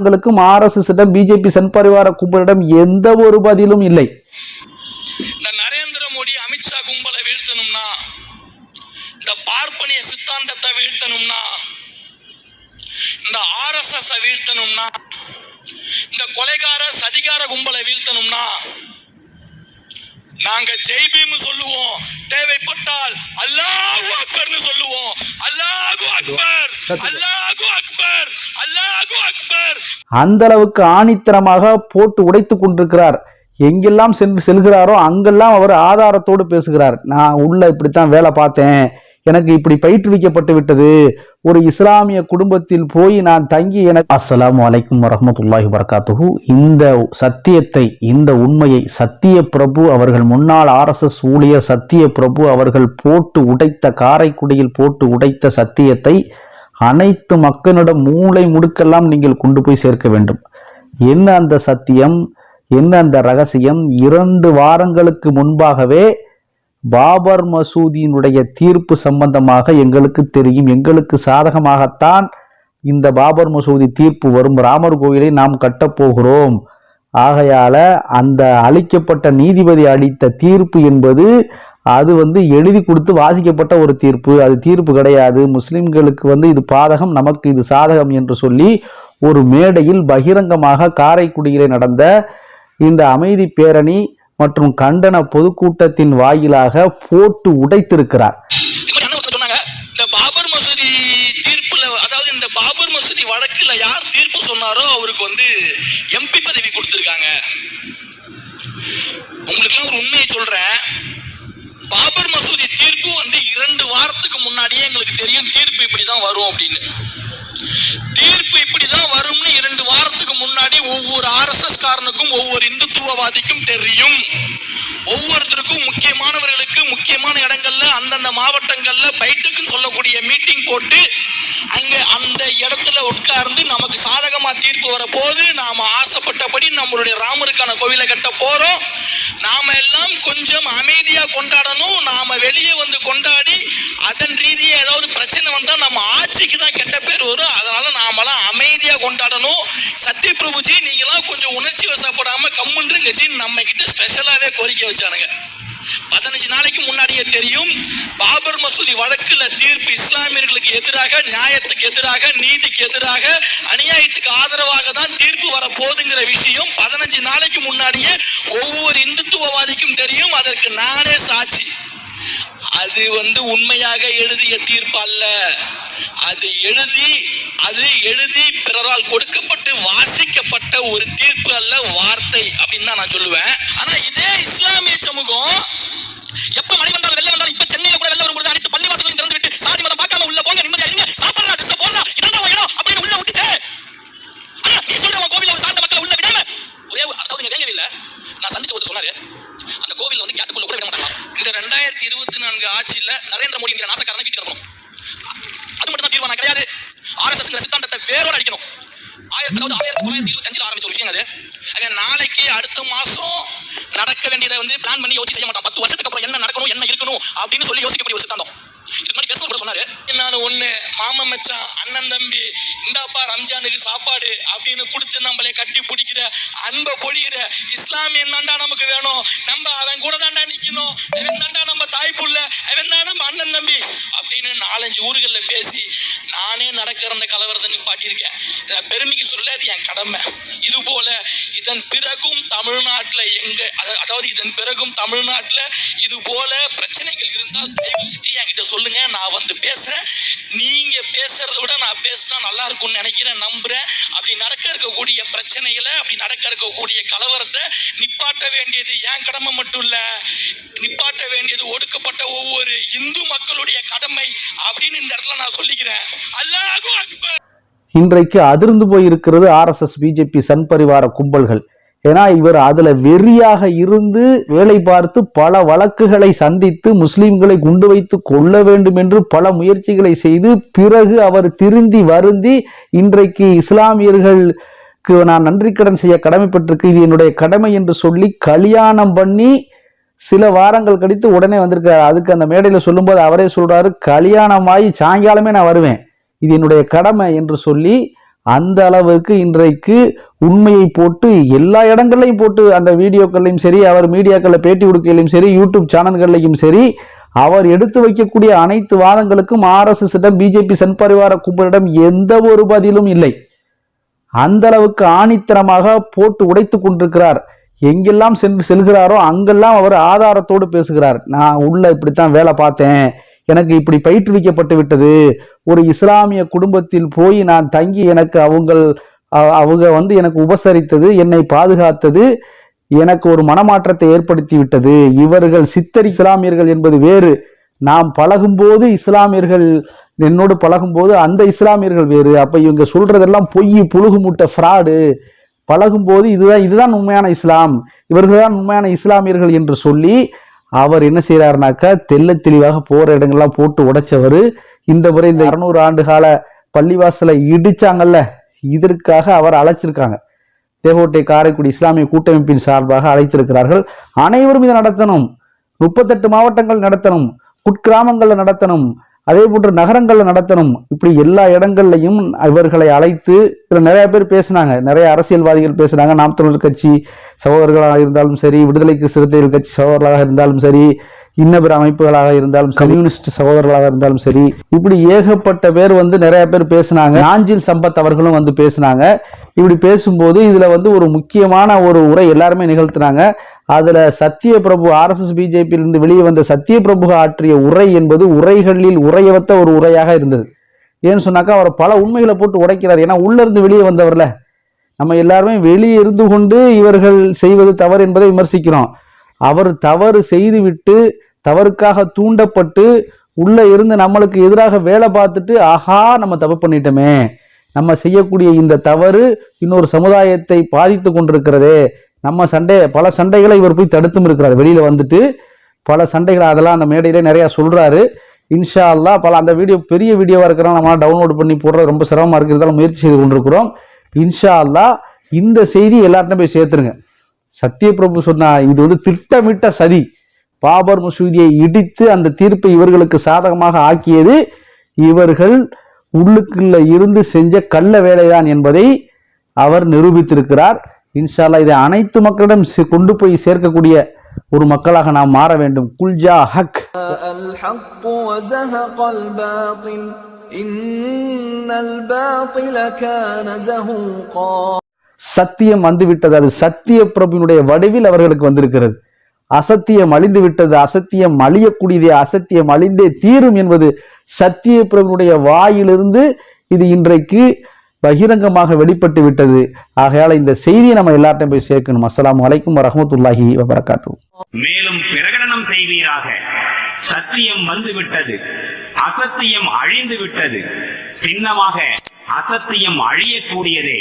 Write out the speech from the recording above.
உங்களுக்கும் ஆர்எஸ்எஸ் இடம் BJP Sun பரிவார கும்பலிடம் எந்த ஒரு பதிலும் இல்லை. இந்த நரேந்திர மோடி அமித்ஷா கும்பலை வீழ்த்தணும்னா இந்த பார்ப்பனிய சித்தாந்தத்தை வீழ்த்தணும்னா இந்த ஆர்எஸ்எஸ் வீழ்த்தணும்னா இந்த கொலைகார சதிகார கும்பலை வீழ்த்தணும்னா நாங்க ஜெய்பீம் சொல்லுவோம். தேவைப்பட்டால் அல்லாஹு அக்பர்னு சொல்லுவோம். அல்லாஹு அக்பர்! அல்லாஹு அக்பர்! அந்த அளவுக்கு ஆணித்தரமாக போட்டு உடைத்து கொண்டிருக்கிறார். எங்கெல்லாம் சென்று செல்கிறாரோ அங்கெல்லாம் அவர் ஆதாரத்தோடு பேசுகிறார். நான் உள்ள இப்படித்தான் வேலை பார்த்தேன். எனக்கு இப்படி பயிற்றுவிக்கப்பட்டு விட்டது. ஒரு இஸ்லாமிய குடும்பத்தில் போய் நான் தங்கி எனக்கு அஸ்லாம் வலைக்கும் வரமத்துல்லாஹி வரகாத்துஹு இந்த சத்தியத்தை இந்த உண்மையை சத்திய பிரபு அவர்கள் முன்னாள் ஆர்எஸ்எஸ் ஊழியர் சத்திய பிரபு அவர்கள் போட்டு உடைத்த காரைக்குடியில் போட்டு உடைத்த சத்தியத்தை அனைத்து மக்களிடம் மூளை முடுக்கெல்லாம் நீங்கள் கொண்டு போய் சேர்க்க வேண்டும். என்ன அந்த சத்தியம்? என்ன அந்த ரகசியம்? இரண்டு வாரங்களுக்கு முன்பாகவே பாபர் மசூதியினுடைய தீர்ப்பு சம்பந்தமாக எங்களுக்கு தெரியும். எங்களுக்கு சாதகமாகத்தான் இந்த பாபர் மசூதி தீர்ப்பு வரும். ராமர் கோயிலை நாம் கட்டப்போகிறோம் ஆகையால அந்த அளிக்கப்பட்ட நீதிபதி அளித்த தீர்ப்பு என்பது அது வந்து எழுதி கொடுத்து வாசிக்கப்பட்ட ஒரு தீர்ப்பு. அது தீர்ப்பு கிடையாது. முஸ்லிம்களுக்கு வந்து இது பாதகம் நமக்கு இது சாதகம் என்று சொல்லி ஒரு மேடையில் பகிரங்கமாக காரைக்குடியிலே நடந்த இந்த அமைதி பேரணி மற்றும் கண்டன பொதுக்கூட்டத்தின் வாயிலாக போட்டு உடைத்திருக்கிறார். உங்களுக்குலாம் ஒரு உண்மையை சொல்றேன். பாபர் மசூதி தீர்ப்பு வந்து இரண்டு வாரத்துக்கு முன்னாடியே எங்களுக்கு தெரியும் தீர்ப்பு இப்படிதான் வரும் அப்படின்னு. தீர்ப்பு இப்படிதான் வரும்னு இரண்டு வாரத்துக்கு முன்னாடி ஒவ்வொரு ஆர்எஸ்எஸ் காரனுக்கும் ஒவ்வொரு இந்துத்துவவாதிக்கும் தெரியும். ஒவ்வொருத்தருக்கும் முக்கியமானவர்களுக்கு முக்கியமான இடங்கள்ல அந்தந்த மாவட்டங்கள்ல பைட்டுக்குன்னு சொல்லக்கூடிய மீட்டிங் போட்டு அங்க அந்த இடத்துல உட்கார்ந்து நமக்கு சாதகமா தீர்ப்பு வரப்போது நாம ஆசைப்பட்டபடி நம்மளுடைய ராமருக்கான கோவிலை கட்ட போறோம். நாம எல்லாம் கொஞ்சம் அமைதியா கொண்டாடணும். நாம வெளியே வந்து கொண்டாடி அதன் ரீதியா ஏதாவது பிரச்சனை வந்தா நம்ம ஆட்சிக்கு தான் கெட்ட பேர் வரும். அதனால நாமெல்லாம் அமைதியா கொண்டாடணும். சத்ய பிரபுஜி நீங்களாம் கொஞ்சம் உணர்ச்சி வசப்படாம கம்முன்றுங்கச்சி நம்ம கிட்ட ஸ்பெஷலாவே கோரிக்கை வச்சானுங்க. முன்னாடியே தெரியும் பாபர் மசூதி வழக்குல தீர்ப்பு இஸ்லாமியர்களுக்கு எதிராக நியாயத்துக்கு எதிராக நீதிக்கு எதிராக அநியாயத்துக்கு ஆதரவாக தான் தீர்ப்பு வர போதுங்கிற விஷயம் பதினஞ்சு நாளைக்கு முன்னாடியே ஒவ்வொரு இந்துத்துவவாதிக்கும் தெரியும். அதற்கு நானே சாட்சி. அது வந்து உண்மையாக எழுதிய தீர்ப்பு அல்ல. அது எழுதி அது எழுதி பிறரால் கொடுக்கப்பட்டு வாசிக்கப்பட்ட ஒரு தீர்ப்பு அல்ல வார்த்தை அப்படின்னு தான் நான் சொல்லுவேன். ஆனா இதே இஸ்லாமிய சமூகம் எப்ப நான்கு ஆட்சியில் நரேந்திர மோடிங்கிற நாசக்காரனை வீட்டுக்கு அனுப்பணும். அது மட்டும் தான் தீர்மானம். கிடையாது. ஆர்எஸ்எஸ் சித்தாந்தத்தை வேரோட அடிக்கணும். ஆயிரத்தி அதாவது ஆயிரத்தி தொள்ளாயிரத்தி இருபத்தி ஆரம்பிச்ச ஒரு விஷயம் அது. அவன் நாளைக்கு அடுத்த மாசம் நடக்க வேண்டியதை வந்து பிளான் பண்ணி யோசிச்சு செய்ய மாட்டோம் பத்து வருஷத்துக்கு அப்புறம் என்ன நடக்கணும் என்ன இருக்கணும் அப்படின்னு சொல்லி யோசிக்கக்கூடிய ஒரு சித்தாந்தம். இதுக்கு முன்னாடி பேசும்போது கூட சொன்னாரு. நான் ஒண்ணு மாமன் மச்சான் அண்ணன் தம்பி இந்தாப்பா ரம்ஜானுக்கு சாப்பாடு அப்படின்னு கொடுத்து நம்மளை கட்டி பிடிக்கிற அன்பை பொழிகிற இஸ்லாமியன் தாண்டா நமக்கு வேணும். நம்ம அவன் கூட தாண்டா நிக்கணும். அவன் தாண்டா நம்ம தாய் புள்ள. அவன் தான் நம்ம அண்ணன் தம்பி அப்படின்னு நாலஞ்சு ஊர்களில் பேசி நானே நடக்கிற அந்த கலவரத்தை நிப்பாட்டியிருக்கேன். பெருமைக்கு சொல்ல அது என் கடமை. இது போல இதன் பிறகும் தமிழ்நாட்டில் எங்க அத- அதாவது இதன் பிறகும் தமிழ்நாட்டில் இது போல பிரச்சனைகள் இருந்தால் தயவு செஞ்சு என்கிட்ட சொல்லுங்க. நான் வந்து பேசுறேன். நீங்க பேசுறத விட நான் பேசினா நல்லா இருக்கும்னு நினைக்கிறேன் நம்புறேன். அப்படி நடக்க இருக்கக்கூடிய பிரச்சனைகளை அப்படி நடக்க இருக்கக்கூடிய கலவரத்தை நிப்பாட்ட வேண்டியது என் கடமை மட்டும் இல்ல. நிப்பாட்ட வேண்டியது ஒடுக்கப்பட்ட ஒவ்வொரு இந்து மக்களுடைய கடமை அப்படின்னு இந்த இடத்துல நான் சொல்லிக்கிறேன். அல்லாஹ் இன்றைக்கு அதிர்ந்து போயிருக்கிறது ஆர்எஸ்எஸ் பிஜேபி சன் பரிவார கும்பல்கள். ஏன்னா இவர் அதுல வெறியாக இருந்து வேலை பார்த்து பல வழக்குகளை சந்தித்து முஸ்லிம்களை குண்டு வைத்து கொள்ள வேண்டும் என்று பல முயற்சிகளை செய்து பிறகு அவர் திருந்தி வருந்தி இன்றைக்கு இஸ்லாமியர்களுக்கு நான் நன்றி கடன் செய்ய கடமைப்பட்டிருக்கு. இது என்னுடைய கடமை என்று சொல்லி கல்யாணம் பண்ணி சில வாரங்கள் கழித்து உடனே வந்திருக்காரு அதுக்கு அந்த மேடையில் சொல்லும்போது அவரே சொல்றாரு கல்யாணமாகி சாயங்காலமே நான் வருவேன். இது என்னுடைய கடமை என்று சொல்லி அந்த அளவுக்கு இன்றைக்கு உண்மையை போட்டு எல்லா இடங்கள்லையும் போட்டு அந்த வீடியோக்கள்லையும் சரி அவர் மீடியாக்களில் பேட்டி கொடுக்கையிலும் சரி யூடியூப் சேனல்கள்லையும் சரி அவர் எடுத்து வைக்கக்கூடிய அனைத்து வாதங்களுக்கும் ஆர்எஸ்எஸ் பிஜேபி சன் பரிவார கும்பலிடம் எந்த ஒரு பதிலும் இல்லை. அந்த அளவுக்கு ஆணித்தனமாக போட்டு உடைத்து கொண்டிருக்கிறார். எங்கெல்லாம் சென்று செல்கிறாரோ அங்கெல்லாம் அவர் ஆதாரத்தோடு பேசுகிறார். நான் உள்ள இப்படித்தான் வேலை பார்த்தேன். எனக்கு இப்படி பயிற்றுவிக்கப்பட்டு விட்டது. ஒரு இஸ்லாமிய குடும்பத்தில் போய் நான் தங்கி எனக்கு அவங்கள் அவங்க வந்து எனக்கு உபசரித்தது என்னை பாதுகாத்தது எனக்கு ஒரு மனமாற்றத்தை ஏற்படுத்தி விட்டது. இவர்கள் சித்தர் இஸ்லாமியர்கள் என்பது வேறு. நாம் பழகும்போது இஸ்லாமியர்கள் என்னோடு பழகும்போது அந்த இஸ்லாமியர்கள் வேறு. அப்போ இவங்க சொல்றதெல்லாம் பொய் புழுகு மூட்டை ஃப்ராடு. பழகும்போது இதுதான் இதுதான் உண்மையான இஸ்லாம். இவர்கள் தான் உண்மையான இஸ்லாமியர்கள் என்று சொல்லி அவர் என்ன செய்கிறாருனாக்கா தெள்ள தெளிவாக போகிற இடங்கள்லாம் போட்டு உடைச்சவர். இந்த முறை இந்த இரநூறு ஆண்டு கால பள்ளிவாசலை இடிச்சாங்கல்ல இதற்காக அவர் அழைச்சிருக்காங்க. தேவோட்டை காரைக்குடி இஸ்லாமிய கூட்டமைப்பின் சார்பாக அழைத்திருக்கிறார்கள். அனைவரும் இதை நடத்தணும். முப்பத்தெட்டு மாவட்டங்கள் நடத்தணும். குட்கிராமங்களில் நடத்தணும். அதே போன்று நகரங்களில் நடத்தணும். இப்படி எல்லா இடங்கள்லையும் இவர்களை அழைத்து இதில் நிறைய பேர் பேசினாங்க. நிறைய அரசியல்வாதிகள் பேசுனாங்க. நாம் தமிழர் கட்சி சகோதரர்களாக இருந்தாலும் சரி விடுதலைக்கு சிறுத்தைகள் கட்சி சகோதரர்களாக இருந்தாலும் சரி இன்ன பிற அமைப்புகளாக இருந்தாலும் கம்யூனிஸ்ட் சகோதரர்களாக இருந்தாலும் சரி இப்படி ஏகப்பட்ட பேர் வந்து நிறைய பேர் பேசினாங்க. நாஞ்சில் சம்பத் அவர்களும் வந்து பேசினாங்க. இப்படி பேசும்போது இதுல வந்து ஒரு முக்கியமான ஒரு உரை எல்லாருமே நிகழ்த்தினாங்க. அதுல சத்திய பிரபு ஆர்எஸ்எஸ் பிஜேபியிலிருந்து வெளியே வந்த சத்திய பிரபு ஆற்றிய உரை என்பது உரைகளில் உரையவத்த ஒரு உரையாக இருந்தது. ஏன்னு சொன்னாக்கா அவர் பல உண்மைகளை போட்டு உடைக்கிறார். ஏன்னா உள்ள இருந்து வெளியே வந்தவர்ல. நம்ம எல்லாருமே வெளியே இருந்து கொண்டு இவர்கள் செய்வது தவறு என்பதை விமர்சிக்கிறோம். அவர் தவறு செய்துவிட்டு தவறுக்காக தூண்டப்பட்டு உள்ள இருந்து நம்மளுக்கு எதிராக வேலை பார்த்துட்டு ஆஹா நம்ம தப்பு பண்ணிட்டோமே. நம்ம செய்யக்கூடிய இந்த தவறு இன்னொரு சமுதாயத்தை பாதித்து கொண்டிருக்கிறதே. நம்ம சண்டை பல சண்டைகளை இவர் போய் தடுத்தும் இருக்கிறார். வெளியில வந்துட்டு பல சண்டைகளை அதெல்லாம் அந்த மேடையில நிறைய சொல்றாரு. இன்ஷா அல்லாஹ் பல அந்த வீடியோ பெரிய வீடியோவா இருக்கிறோம் நம்மளால டவுன்லோட் பண்ணி போடுறது ரொம்ப சிரமமா இருக்கிறதால முயற்சி செய்து கொண்டிருக்கிறோம். இன்ஷா அல்லாஹ் இந்த செய்தி எல்லார்ட்டும் போய் சேர்த்துருங்க. சத்யபிரபு சொன்னா இது வந்து திட்டமிட்ட சதி. பாபர் மசூதியை இடித்து அந்த தீர்ப்பை இவர்களுக்கு சாதகமாக ஆக்கியது இவர்கள் உள்ளுக்குள்ள இருந்து செஞ்ச கள்ள வேலைதான் என்பதை அவர் நிரூபித்திருக்கிறார். இன்ஷால்லா இதை அனைத்து மக்களிடம் கொண்டு போய் சேர்க்கக்கூடிய ஒரு மக்களாக நாம் மாற வேண்டும். குல்ஜா ஹக். இன்னல் பாத்தில கான சத்தியம் வந்துவிட்டது. அது சத்திய பிரபுனுடைய வடிவில் அவர்களுக்கு வந்திருக்கிறது. அசத்தியம் அழிந்து விட்டது. அசத்தியம் அழியக்கூடியதே அசத்தியம் அழிந்தே தீரும் என்பது சத்திய பிரபுனுடைய வாயிலிருந்து இது இன்றைக்கு பகிரங்கமாக வெளிப்பட்டு விட்டது. ஆகையால் இந்த செய்தியை நம்ம எல்லார்ட்டையும் போய் சேர்க்கணும். அஸ்லாம் வலைக்கும் வரமத்துல்லாஹி வபரகாத்து மேலும் பிரகடனம் செய்வீராக. சத்தியம் வந்து அசத்தியம் அழிந்து விட்டது. சின்னமாக அசத்தியம் அழியக்கூடியதே